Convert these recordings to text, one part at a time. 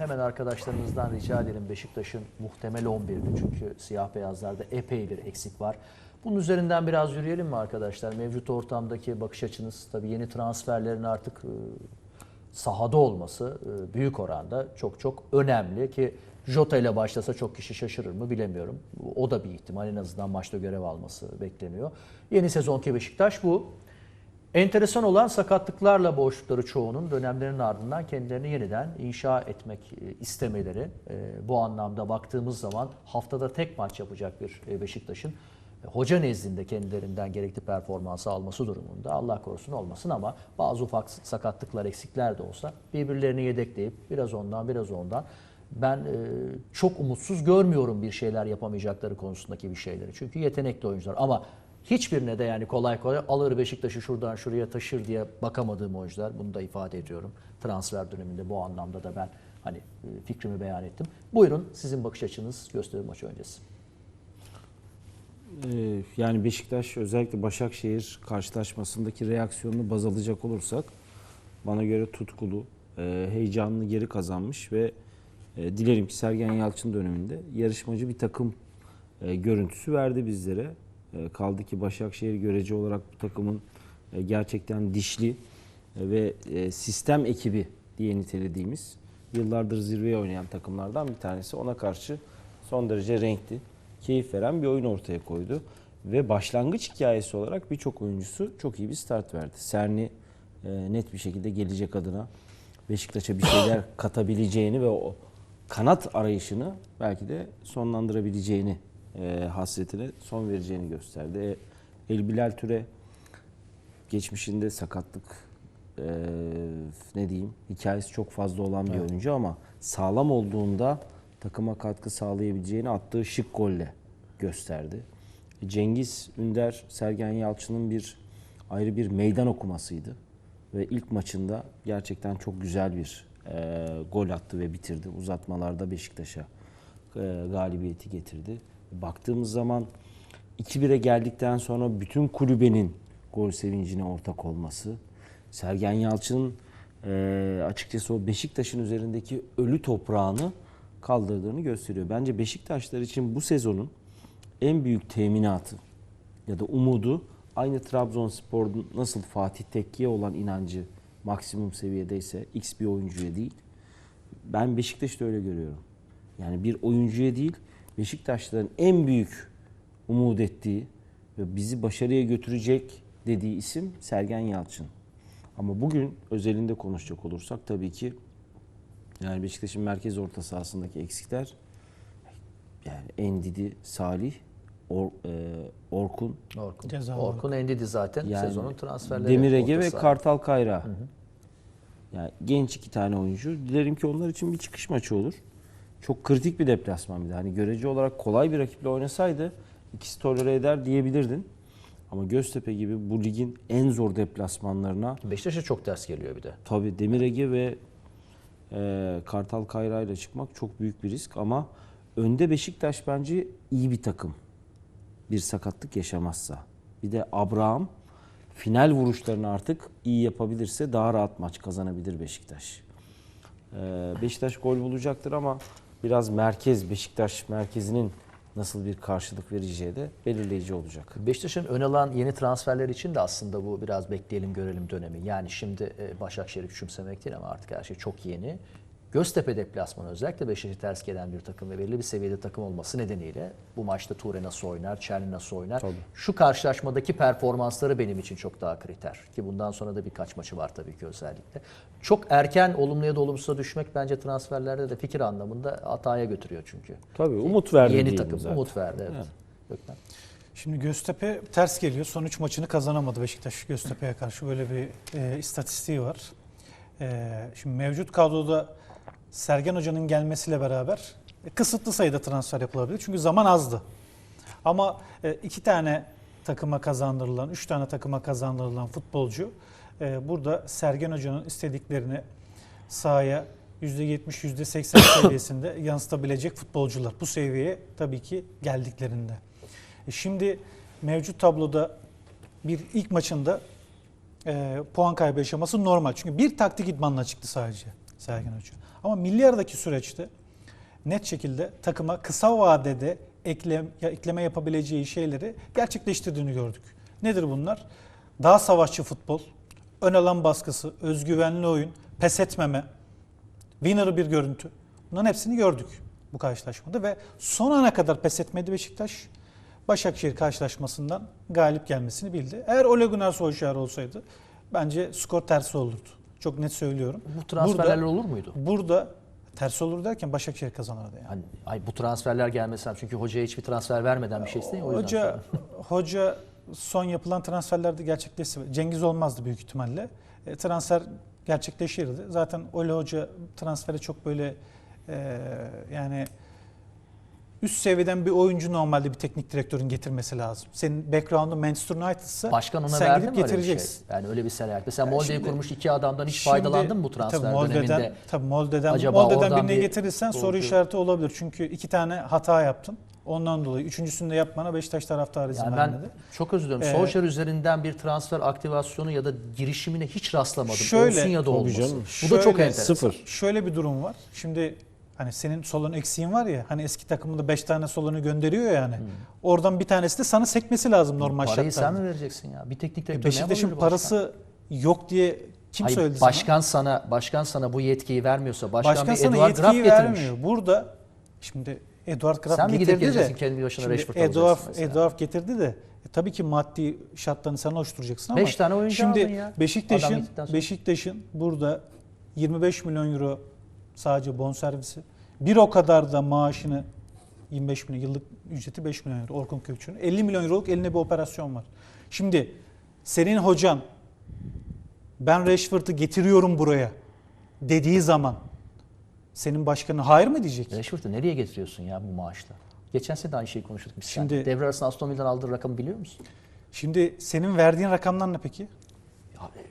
hemen arkadaşlarımızdan rica edelim Beşiktaş'ın muhtemel 11'ini çünkü siyah beyazlarda epey bir eksik var. Bunun üzerinden biraz yürüyelim mi arkadaşlar? Mevcut ortamdaki bakış açınız tabii yeni transferlerin artık e, sahada olması e, büyük oranda çok çok önemli ki Jota ile başlasa çok kişi şaşırır mı bilemiyorum. O da bir ihtimal en azından maçta görev alması bekleniyor. Yeni sezonki Beşiktaş bu. Enteresan olan sakatlıklarla boğuştukları çoğunun dönemlerin ardından kendilerini yeniden inşa etmek e, istemeleri. E, Bu anlamda baktığımız zaman haftada tek maç yapacak bir e, Beşiktaş'ın hoca nezdinde kendilerinden gerekli performansı alması durumunda Allah korusun olmasın ama bazı ufak sakatlıklar, eksikler de olsa birbirlerini yedekleyip biraz ondan biraz ondan ben çok umutsuz görmüyorum bir şeyler yapamayacakları konusundaki bir şeyleri. Çünkü yetenekli oyuncular ama hiçbirine de yani kolay kolay alır Beşiktaş'ı şuradan şuraya taşır diye bakamadığım oyuncular. Bunu da ifade ediyorum. Transfer döneminde bu anlamda da ben hani e, fikrimi beyan ettim. Buyurun sizin bakış açınız gösteri maçı öncesi. Ee, yani Beşiktaş özellikle Başakşehir karşılaşmasındaki reaksiyonunu baz alacak olursak bana göre tutkulu, e, heyecanlı geri kazanmış ve e, dilerim ki Sergen Yalçın döneminde yarışmacı bir takım e, görüntüsü verdi bizlere. E, kaldı ki Başakşehir görece olarak bu takımın e, gerçekten dişli e, ve sistem ekibi diye nitelediğimiz yıllardır zirveye oynayan takımlardan bir tanesi. Ona karşı son derece renkli, keyif veren bir oyun ortaya koydu. Ve başlangıç hikayesi olarak birçok oyuncusu çok iyi bir start verdi. Serni net bir şekilde gelecek adına Beşiktaş'a bir şeyler katabileceğini ve o kanat arayışını belki de sonlandırabileceğini, e, hasretine son vereceğini gösterdi. E, El Bilal Türe geçmişinde sakatlık e, ne diyeyim hikayesi çok fazla olan bir oyuncu ama sağlam olduğunda takıma katkı sağlayabileceğini attığı şık golle gösterdi. E, Cengiz Ünder Sergen Yalçın'ın bir ayrı bir meydan okumasıydı ve ilk maçında gerçekten çok güzel bir e, gol attı ve bitirdi. Uzatmalarda Beşiktaş'a e, galibiyeti getirdi. Baktığımız zaman 2-1'e geldikten sonra bütün kulübenin gol sevincine ortak olması, Sergen Yalçın'ın e, açıkçası o Beşiktaş'ın üzerindeki ölü toprağını kaldırdığını gösteriyor. Bence Beşiktaşlar için bu sezonun en büyük teminatı ya da umudu aynı Trabzonspor'un nasıl Fatih Tekke'ye olan inancı maksimum seviyedeyse X bir oyuncuya değil. Ben Beşiktaş'ta öyle görüyorum. Yani bir oyuncuya değil Beşiktaşların en büyük umut ettiği ve bizi başarıya götürecek dediği isim Sergen Yalçın. Ama bugün özelinde konuşacak olursak tabii ki yani Beşiktaş'ın merkez orta sahasındaki eksikler yani Endidi, Salih, Or- e, Orkun, Orkun. Ceza Orkun Endidi zaten Yani sezonun transferleri. Demir Ege ve. Kartal Kayra. Yani genç iki tane oyuncu. Dilerim ki onlar için bir çıkış maçı olur. Çok kritik bir deplasman bir de. Hani görece olarak kolay bir rakiple oynasaydı ikisi tolere eder diyebilirdin. Ama Göztepe gibi bu ligin en zor deplasmanlarına Beşiktaş'a çok ters geliyor bir de. tabii Demir Ege ve e, Kartal Kayra ile çıkmak çok büyük bir risk ama önde Beşiktaş bence iyi bir takım. Bir sakatlık yaşamazsa. Bir de Abraham final vuruşlarını artık iyi yapabilirse daha rahat maç kazanabilir Beşiktaş. E, Beşiktaş gol bulacaktır ama biraz merkez Beşiktaş merkezinin nasıl bir karşılık vereceği de belirleyici olacak. Beşiktaş'ın ön alan yeni transferler için de aslında bu biraz bekleyelim görelim dönemi. Yani şimdi e, Başakşehir'i küçümsemek değil ama artık her şey çok yeni. Göztepe deplasmanı özellikle Beşiktaş'ı ters gelen bir takım ve belirli bir seviyede takım olması nedeniyle bu maçta Ture nasıl oynar, Çerni nasıl oynar? Tabii. Şu karşılaşmadaki performansları benim için çok daha kriter. Ki bundan sonra da birkaç maçı var tabii ki özellikle. Çok erken olumlu ya da olumsuza düşmek bence transferlerde de fikir anlamında hataya götürüyor çünkü. Tabii umut verdi Yeni takım zaten. umut verdi evet. Gökmen. Şimdi Göztepe ters geliyor. Son 3 maçını kazanamadı Beşiktaş Göztepe'ye karşı. Böyle bir e, istatistiği var. E, şimdi mevcut kadroda Sergen Hoca'nın gelmesiyle beraber e, kısıtlı sayıda transfer yapılabilir. Çünkü zaman azdı. Ama e, iki tane takıma kazandırılan, üç tane takıma kazandırılan futbolcu e, burada Sergen Hoca'nın istediklerini sahaya %70, %80 seviyesinde yansıtabilecek futbolcular. Bu seviyeye tabii ki geldiklerinde. Şimdi mevcut tabloda bir ilk maçında e, puan kaybı yaşaması normal. Çünkü bir taktik idmanla çıktı sadece. Sergen Hoca. Ama milli aradaki süreçte net şekilde takıma kısa vadede eklem, ekleme yapabileceği şeyleri gerçekleştirdiğini gördük. Nedir bunlar? Daha savaşçı futbol, ön alan baskısı, özgüvenli oyun, pes etmeme, winner bir görüntü. Bunların hepsini gördük bu karşılaşmada ve son ana kadar pes etmedi Beşiktaş. Başakşehir karşılaşmasından galip gelmesini bildi. Eğer Ole Gunnar Solskjaer olsaydı bence skor tersi olurdu. Çok net söylüyorum. Bu transferler Burada- olur muydu? Burada tersi olur derken Başakşehir kazanırdı yani. Hani, ay bu transferler gelmesi çünkü hocaya hiçbir transfer vermeden bir şey isteyin. Hoca hoca son yapılan transferlerde gerçekleşti. Cengiz olmazdı büyük ihtimalle. E, transfer gerçekleşirdi. Zaten Ole Hoca transfere çok böyle e, yani üst seviyeden bir oyuncu normalde bir teknik direktörün getirmesi lazım. Senin background'un Manchester United'sa Başkan ona sen verdi gidip mi öyle bir şey? getireceksin. Yani öyle bir senaryo. Mesela Ya Molde'yi şimdi- kurmuş iki adamdan hiç Şimdi- faydalandın mı bu transfer tabii Molde'den, döneminde? Tabii Molde'den, Acaba Molde'den oradan birini bir getirirsen soru golcü- işareti olabilir. Çünkü iki tane hata yaptın. Ondan dolayı üçüncüsünü de yapmana Beşiktaş taraftarı izin Yani ben vermedi. çok özür dilerim. Ee, Solskjaer üzerinden bir transfer aktivasyonu ya da girişimine hiç rastlamadım. Şöyle- Olsun ya da Tabii olmasın. canım. Bu da çok Şöyle- enteresan. Sıfır. Şöyle bir durum var. Şimdi hani senin solun eksiğin var ya hani eski takımında 5 tane solunu gönderiyor yani. Oradan bir tanesi de sana sekmesi lazım normal Hmm. Parayı şartlarda. sen mi vereceksin ya? Bir teknik E, direktör ne Beşiktaş'ın başkan? parası yok diye kim Hayır, söyledi sana? başkan sana başkan sana bu yetkiyi vermiyorsa başkan, Başkan bir sana Eduard Graf getirmiş. vermiyor. Burada şimdi Eduard Graf Sen getirdi de kendi başına Rashford Eduard? Eduard getirdi de e, tabii ki maddi şartlarını sen oluşturacaksın ama Beş tane oyuncu şimdi aldın ya. Beşiktaş'ın. Beşiktaş'ın burada 25 milyon euro sadece bonservisi. Bir o kadar da maaşını 25 milyon yıllık ücreti 5 milyon euro Orkun Kökçü'nün. 50 milyon euroluk eline bir operasyon var. Şimdi senin hocan ben Rashford'u getiriyorum buraya dediği zaman senin başkanı hayır mı diyecek? Rashford'u nereye getiriyorsun ya bu maaşla? Geçen sene de aynı şeyi konuştuk biz. Şimdi, Şimdi- devre arasında Aston Villa'dan aldığı rakamı biliyor musun? Şimdi senin verdiğin rakamlar ne peki?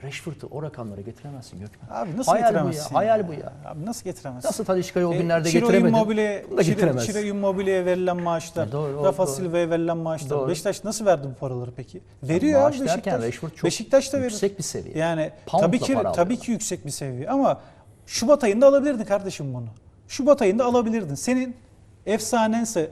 Rashford'u o rakamlara getiremezsin Gökmen. Abi nasıl hayal bu getiremezsin? ya, hayal bu ya. Abi nasıl getiremezsin? Nasıl Talisca'yı o E, günlerde Ciro getiremedin? Immobile, Bunu da Ciro, getiremezsin. Ciro Immobile'ye verilen maaşlar, E, doğru, Rafa. Silva'ya verilen maaşlar. Doğru. Beşiktaş nasıl verdi bu paraları peki? Veriyor Maaş abi derken Beşiktaş. Rashford çok Beşiktaş da verir. yüksek bir seviye. Yani Pound'la tabii ki tabii ki yüksek bir seviye ama Şubat ayında alabilirdin kardeşim bunu. Şubat ayında alabilirdin. Senin efsanense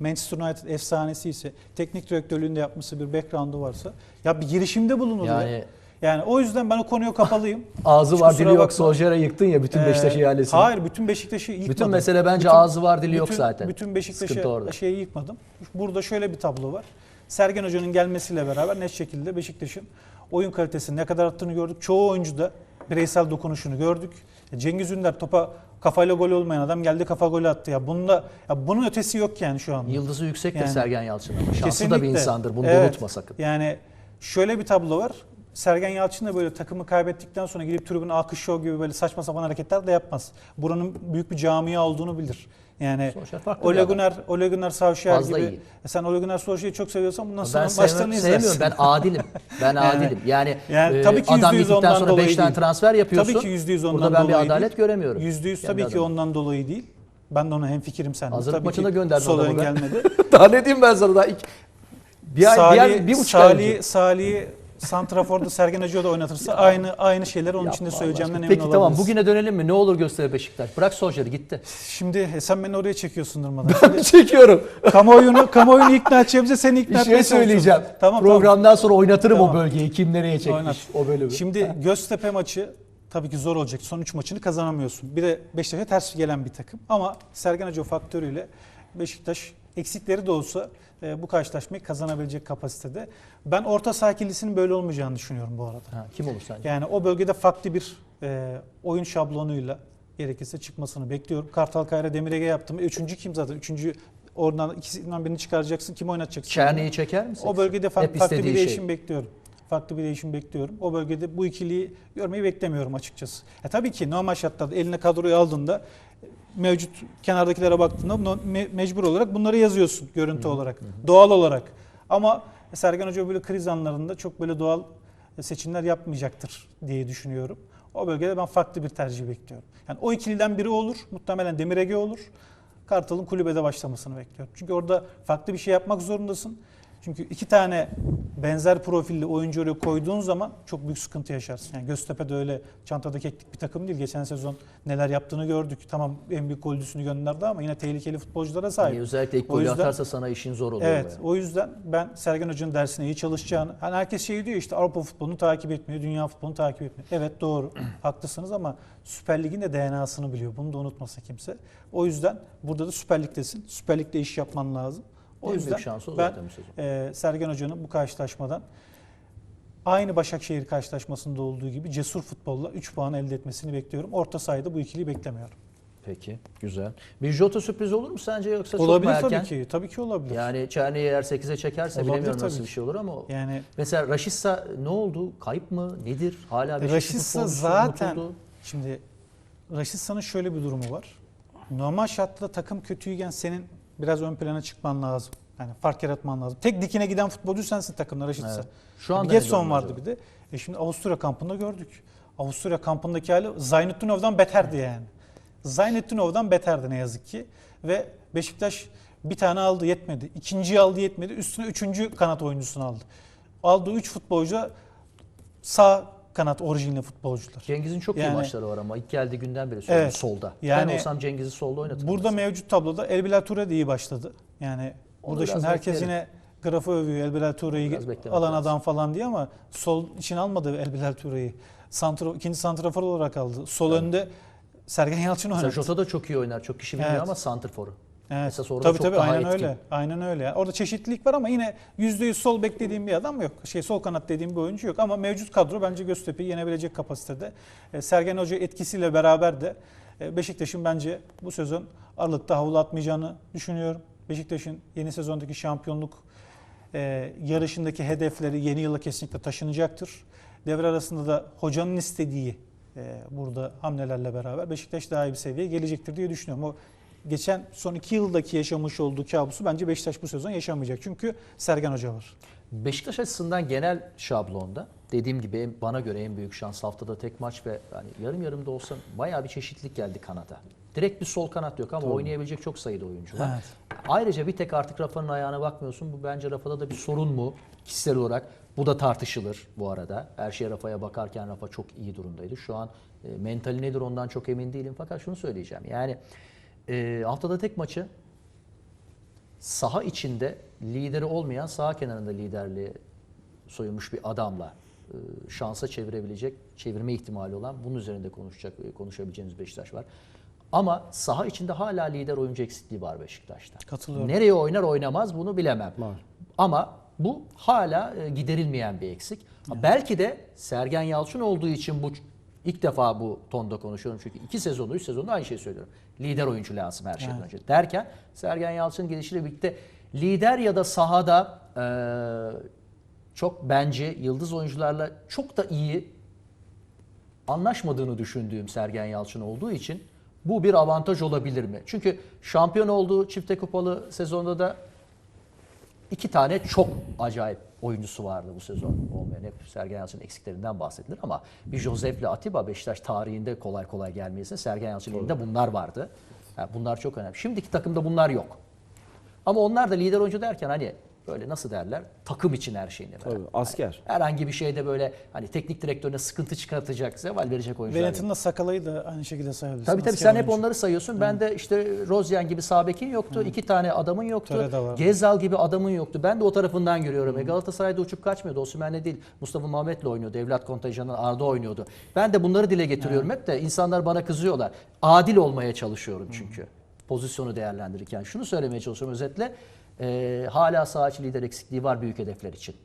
Manchester United efsanesi ise teknik direktörlüğünde yapması bir background'u varsa ya bir girişimde bulunur ya. Yani Yani o yüzden ben o konuya kapalıyım. ağzı Hiç var dili yok. Solskjaer'e yıktın ya bütün Beşiktaş Ee, ihalesini. Hayır bütün Beşiktaş'ı yıkmadım. Bütün mesele bence Bütün- ağzı var dili yok zaten. Bütün Beşiktaş'ı şeyi yıkmadım. Burada şöyle bir tablo var. Sergen Hoca'nın gelmesiyle beraber net şekilde Beşiktaş'ın oyun kalitesini ne kadar arttığını gördük. Çoğu oyuncuda bireysel dokunuşunu gördük. Cengiz Ünder topa kafayla gol olmayan adam geldi kafa golü attı ya. Bunda ya bunun ötesi yok yani şu anda. Yıldızı yüksektir Yani- Sergen Yalçın ama. Şanslı da Kesinlikle. bir insandır. Bunu da Evet. unutma sakın. Yani şöyle bir tablo var. Sergen Yalçın da böyle takımı kaybettikten sonra gidip tribüne alkış şov gibi böyle saçma sapan hareketler de yapmaz. Buranın büyük bir camia olduğunu bilir. Yani bir Ole. Gunnar, Ole Gunnar Solskjaer Fazla gibi. iyi. E Sen Ole Gunnar Solskjaer'i çok seviyorsan bundan sonra Ben maçlarını izlersin. sevmiyorum. Ben adilim. Ben Yani- adilim. Yani, Yani e, tabii ki adam %100 gittikten ondan sonra dolayı 5 tane transfer yapıyorsun. Tabii ki %100 ondan Burada ben bir dolayı adalet değil. göremiyorum. %100 Kendi tabii ki ondan dolayı değil. Ben de ona hemfikirim seninle. Hazırlık Tabii maçına gönderdin adamı gelmedi. Daha ne diyeyim ben sana daha. Bir ay, bir, Salih, ay, bir buçuk ay önce. Salih, Salih Santrafor'da Sergen Hoca da oynatırsa aynı aynı şeyleri onun için de söyleyeceğimden emin. Peki tamam bugüne dönelim mi? Ne olur göster Beşiktaş. Bırak Solskjaer'i gitti. Şimdi e, sen beni oraya çekiyorsun durmadan. Ben çekiyorum. kamuoyunu, kamuoyunu ikna edeceğimize seni ikna Bir etmeye şey çalışıyorum. söyleyeceğim. Tamam, Programdan sonra oynatırım Tamam. o bölgeyi. Kim nereye çekmiş Oynat. o bölümü. Şimdi Göztepe maçı tabii ki zor olacak. Son 3 maçını kazanamıyorsun. Bir de Beşiktaş'a ters gelen bir takım. Ama Sergen Hoca faktörüyle Beşiktaş eksikleri de olsa e, bu karşılaşmayı kazanabilecek kapasitede. Ben orta saha ikilisinin böyle olmayacağını düşünüyorum bu arada. Ha, kim olur sence? Yani o bölgede farklı bir e, oyun şablonuyla gerekirse çıkmasını bekliyorum. Kartal Kayra Demirege yaptım. E, Üçüncü kim zaten? Üçüncü oradan ikisinden birini çıkaracaksın. Kim oynatacaksın? Çerneği çeker misin? O bölgede farklı, farklı bir değişim şey. bekliyorum. Farklı bir değişim bekliyorum. O bölgede bu ikiliyi görmeyi beklemiyorum açıkçası. E tabii ki normal şartlarda eline kadroyu aldığında mevcut kenardakilere baktığında me- mecbur olarak bunları yazıyorsun görüntü olarak. Doğal olarak. Ama Sergen Hoca böyle kriz anlarında çok böyle doğal seçimler yapmayacaktır diye düşünüyorum. O bölgede ben farklı bir tercih bekliyorum. Yani o ikiliden biri olur. Muhtemelen Demir Ege olur. Kartal'ın kulübede başlamasını bekliyorum. Çünkü orada farklı bir şey yapmak zorundasın. Çünkü iki tane benzer profilli oyuncu oraya koyduğun zaman çok büyük sıkıntı yaşarsın. Yani Göztepe de öyle çantada keklik bir takım değil. Geçen sezon neler yaptığını gördük. Tamam en büyük golcüsünü gönderdi ama yine tehlikeli futbolculara sahip. Yani özellikle ilk golü atarsa sana işin zor oluyor. Evet, bayağı. o yüzden ben Sergen Hoca'nın dersine iyi çalışacağını, hani herkes şey diyor işte Avrupa futbolunu takip etmiyor, dünya futbolunu takip etmiyor. Evet doğru, haklısınız ama Süper Lig'in de DNA'sını biliyor. Bunu da unutmasın kimse. O yüzden burada da Süper Lig'desin. Süper Lig'de iş yapman lazım. O En yüzden büyük şansı o ben e, Sergen Hoca'nın bu karşılaşmadan aynı Başakşehir karşılaşmasında olduğu gibi cesur futbolla 3 puan elde etmesini bekliyorum. Orta sahada bu ikiliyi beklemiyorum. Peki, güzel. Bir Jota sürpriz olur mu sence yoksa çok olabilir mu erken? tabii ki. Tabii ki olabilir. Yani Çerni'yi eğer 8'e çekerse Olabilir bilemiyorum nasıl bir şey olur ama yani mesela Raşitsa ne oldu? Kayıp mı? Nedir? Hala Beşiktaş Raşitsa zaten unutuldu. Şimdi Raşitsa'nın şöyle bir durumu var. Normal şartlarda takım kötüyken senin biraz ön plana çıkman lazım. Yani fark yaratman lazım. Tek dikine giden futbolcu sensin takımda Raşitsa. Evet. Şu anda Getson vardı acaba? bir de. E şimdi Avusturya kampında gördük. Avusturya kampındaki hali Zaynettinov'dan beterdi yani. Zaynettinov'dan beterdi ne yazık ki. Ve Beşiktaş bir tane aldı yetmedi. İkinciyi aldı yetmedi. Üstüne üçüncü kanat oyuncusunu aldı. Aldığı üç futbolcu sağ kanat orijinli futbolcular. Cengiz'in çok iyi Yani- maçları var ama ilk geldiği günden beri söylüyorum Evet. solda. Yani- ben olsam Cengiz'i solda oynatırım. Burada mesela. mevcut tabloda Elbilal Ture de iyi başladı. Yani Onu burada şimdi herkes bekleyelim. yine grafı övüyor Elbilal Ture'yi alan lazım. adam falan diye ama sol için almadı Elbilal Ture'yi. Santro, ikinci santrafor olarak aldı. Sol önde Sergen Yalçın oynadı. Jota da çok iyi oynar. Çok kişi bilmiyor Evet. ama santrforu. Evet. Mesela sonra tabii çok tabii daha aynen etkin. öyle. Aynen öyle. Yani Orada çeşitlilik var ama yine %100 sol bek dediğim bir adam yok. Şey sol kanat dediğim bir oyuncu yok ama mevcut kadro bence Göztepe'yi yenebilecek kapasitede. E, Sergen Hoca etkisiyle beraber de e, Beşiktaş'ın bence bu sezon Aralık'ta havlu atmayacağını düşünüyorum. Beşiktaş'ın yeni sezondaki şampiyonluk e, yarışındaki hedefleri yeni yıla kesinlikle taşınacaktır. Devre arasında da hocanın istediği e, burada hamlelerle beraber Beşiktaş daha iyi bir seviyeye gelecektir diye düşünüyorum. O geçen son iki yıldaki yaşamış olduğu kabusu bence Beşiktaş bu sezon yaşamayacak. Çünkü Sergen Hoca var. Beşiktaş açısından genel şablonda dediğim gibi bana göre en büyük şans haftada tek maç ve hani yarım yarım da olsa bayağı bir çeşitlilik geldi kanada. Direkt bir sol kanat yok ama oynayabilecek çok sayıda oyuncu var. Evet. Ayrıca bir tek artık Rafa'nın ayağına bakmıyorsun. Bu bence Rafa'da da bir sorun mu? Kişisel olarak bu da tartışılır bu arada. Her şeye Rafa'ya bakarken Rafa çok iyi durumdaydı. Şu an e, mentali nedir ondan çok emin değilim. Fakat şunu söyleyeceğim. Yani e, haftada tek maçı saha içinde lideri olmayan saha kenarında liderliği soyunmuş bir adamla e, şansa çevirebilecek, çevirme ihtimali olan bunun üzerinde konuşacak, e, konuşabileceğimiz Beşiktaş var. Ama saha içinde hala lider oyuncu eksikliği var Beşiktaş'ta. Katılıyorum. Nereye oynar oynamaz bunu bilemem. Var. Ama bu hala e, giderilmeyen bir eksik. Ha, Belki de Sergen Yalçın olduğu için bu ilk defa bu tonda konuşuyorum çünkü iki sezonda, üç sezonda aynı şeyi söylüyorum. Lider oyuncu lazım her şeyden önce. Derken Sergen Yalçın gelişiyle birlikte lider ya da sahada e, çok bence yıldız oyuncularla çok da iyi anlaşmadığını düşündüğüm Sergen Yalçın olduğu için bu bir avantaj olabilir mi? Çünkü şampiyon olduğu çifte kupalı sezonda da iki tane çok acayip oyuncusu vardı bu sezon olmayan. Hep Sergen Yalçın'ın eksiklerinden bahsedilir ama bir Josef'le Atiba Beşiktaş tarihinde kolay kolay gelmeyesin. Sergen Yalçın'ın elinde bunlar vardı. Yani bunlar çok önemli. Şimdiki takımda bunlar yok. Ama onlar da lider oyuncu derken hani böyle nasıl derler? Takım için her şeyini veren. Tabii, asker. Herhangi bir şeyde böyle hani teknik direktörüne sıkıntı çıkartacak, zeval verecek oyuncular. değil. Venet'in de Sakalay'ı da aynı şekilde sayabilirsin. Tabii tabii sen hep oyuncu. onları sayıyorsun. Ben de işte Rozyen gibi sabekin yoktu. iki tane adamın yoktu. Gezal gibi adamın yoktu. Ben de o tarafından görüyorum. E Galatasaray'da uçup kaçmıyordu. Osimhen'le değil. Mustafa Mehmet'le oynuyordu. Evlat kontenjanından Arda oynuyordu. Ben de bunları dile getiriyorum hep de insanlar bana kızıyorlar. Adil olmaya çalışıyorum çünkü. Pozisyonu değerlendirirken. Şunu söylemeye çalışıyorum özetle. E, hala saha içi lider eksikliği var büyük hedefler için.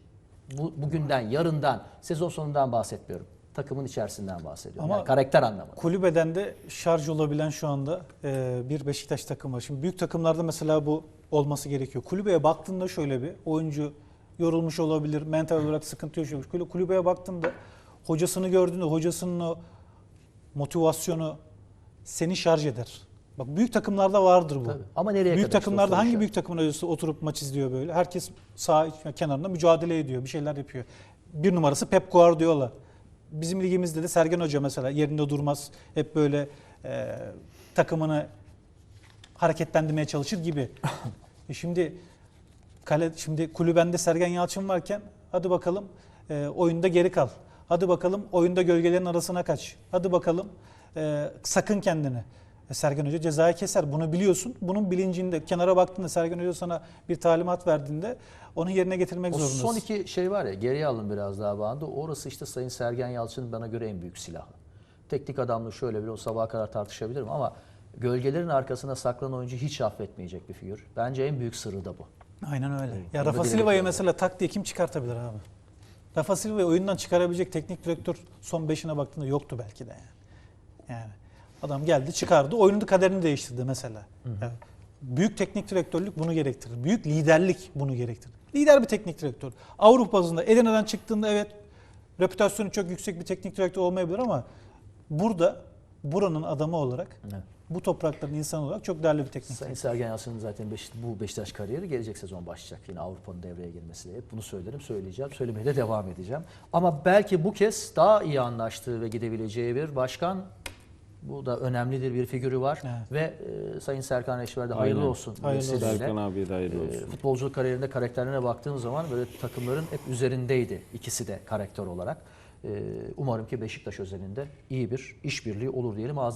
Bu, bugünden, yarından, sezon sonundan bahsetmiyorum. Takımın içerisinden bahsediyorum. Ama yani karakter anlamında. Kulübeden de şarj olabilen şu anda e, bir Beşiktaş takımı var. Şimdi büyük takımlarda mesela bu olması gerekiyor. Kulübeye baktığında şöyle bir oyuncu yorulmuş olabilir, mental olarak sıkıntı. Kulü- Kulübeye baktığında hocasını gördüğünde hocasının o motivasyonu seni şarj eder. Bak büyük takımlarda vardır bu. Tabii. Ama nereye büyük kadar işte takımlarda soru hangi büyük takımın hocası oturup maç izliyor böyle? Herkes sağ kenarında mücadele ediyor, bir şeyler yapıyor. Bir numarası Pep Guardiola. Bizim ligimizde de Sergen Hoca mesela yerinde durmaz. Hep böyle e, takımını hareketlendirmeye çalışır gibi. e şimdi kale şimdi kulübende Sergen Yalçın varken hadi bakalım e, oyunda geri kal. Hadi bakalım oyunda gölgelerin arasına kaç. Hadi bakalım e, sakın kendini. E, Sergen Hoca cezayı keser. Bunu biliyorsun. Bunun bilincinde kenara baktığında Sergen Hoca sana bir talimat verdiğinde onu yerine getirmek O zorundasın. son iki şey var ya geriye alın biraz daha bağında. Orası işte Sayın Sergen Yalçın'ın bana göre en büyük silahı. Teknik adamlığı şöyle bir o sabaha kadar tartışabilirim ama gölgelerin arkasına saklanan oyuncu hiç affetmeyecek bir figür. Bence en büyük sırrı da bu. Aynen öyle. Ya Onu da Rafa Silva'yı mesela tak diye kim çıkartabilir abi? Rafa Silva'yı oyundan çıkarabilecek teknik direktör son beşine baktığında yoktu belki de yani. Yani adam geldi çıkardı oyunun kaderini değiştirdi mesela. Yani büyük teknik direktörlük bunu gerektirir. Büyük liderlik bunu gerektirir. Lider bir teknik direktör. Avrupa bazında Edirne'den çıktığında evet reputasyonu çok yüksek bir teknik direktör olmayabilir ama burada buranın adamı olarak Evet. bu toprakların insanı olarak çok değerli bir teknik Sayın. Sergen Yalçın'ın zaten Beş- bu Beşiktaş kariyeri gelecek sezon başlayacak. Yine Avrupa'nın devreye girmesiyle. Hep bunu söylerim, söyleyeceğim. Söylemeye de devam edeceğim. Ama belki bu kez daha iyi anlaştığı ve gidebileceği bir başkan bu da önemlidir bir figürü var. Evet. Ve e, Sayın Serkan Eşver'de hayırlı Aynen. olsun. Hayırlı olsun. Serkan abiye de hayırlı E, olsun. futbolculuk kariyerinde karakterlerine baktığın zaman böyle takımların hep üzerindeydi ikisi de karakter olarak. E, umarım ki Beşiktaş özelinde iyi bir işbirliği olur diyelim. Ağzınıza